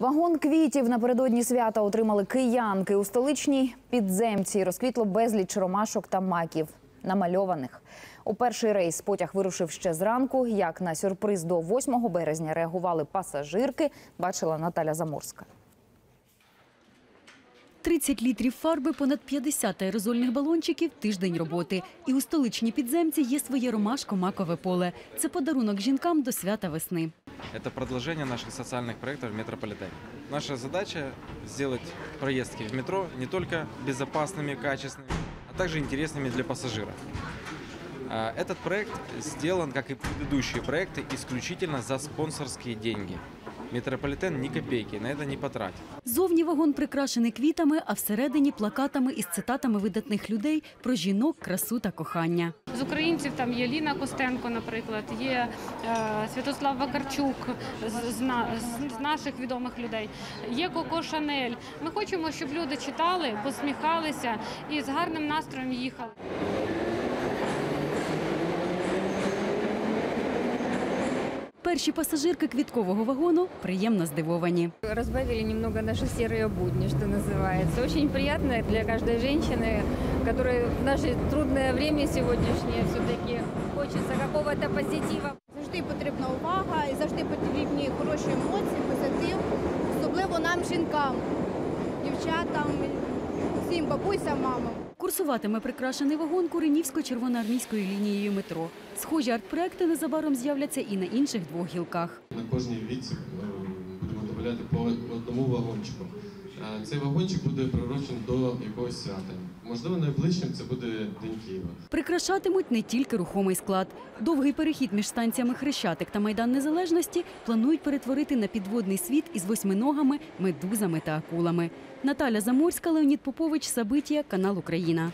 Вагон квітів напередодні свята отримали киянки. У столичній підземці розквітло безліч ромашок та маків, намальованих. У перший рейс потяг вирушив ще зранку. Як на сюрприз до 8 березня реагували пасажирки, бачила Наталя Заморська. 30 літрів фарби, понад 50 аерозольних балончиків, тиждень роботи. І у столичній підземці є своє ромашко-макове поле. Це подарунок жінкам до свята весни. Это продолжение наших социальных проектов в метрополитене. Наша задача сделать проездки в метро не только безопасными, качественными, а также интересными для пассажиров. А, Этот проект сделан, как и предыдущие проекты, исключительно за спонсорские деньги. Метрополитен ни копейки на это не потратит. Зовні вагон прикрашений квітами, а всередині плакатами із цитатами видатних людей про жінок, красу та кохання. З українців там є Ліна Костенко, наприклад, є е, Святослав Вакарчук з, з- з наших відомих людей. Є Коко Шанель. Ми хочемо, щоб люди читали, посміхалися і з гарним настроєм їхали. Перші пасажирки квіткового вагону приємно здивовані. разбавили немного наши серые будни, что называется. Очень приятно для каждой женщины, которой в наше трудное время сегодняшнее все-таки хочется какого-то позитива. Завжди потрібна увага і завжди потрібні хороші емоції, позитив, особливо нам, жінкам, дівчатам, всім бабусям, мамам. Курсуватиме прикрашений вагон Куренівсько-червоноармійською лінією метро. Схожі арт-проекти незабаром з'являться і на інших двох гілках. На кожній віці е, по одному вагончику. Е, Цей вагончик буде приурочений до якогось свята. Можливо, найближчим це буде День Києва. Прикрашатимуть не тільки рухомий склад. Довгий перехід між станціями Хрещатик та Майдан Незалежності планують перетворити на підводний світ із восьминогами, медузами та акулами. Наталя Заморська, Леонід Попович, Сабитія, канал Україна.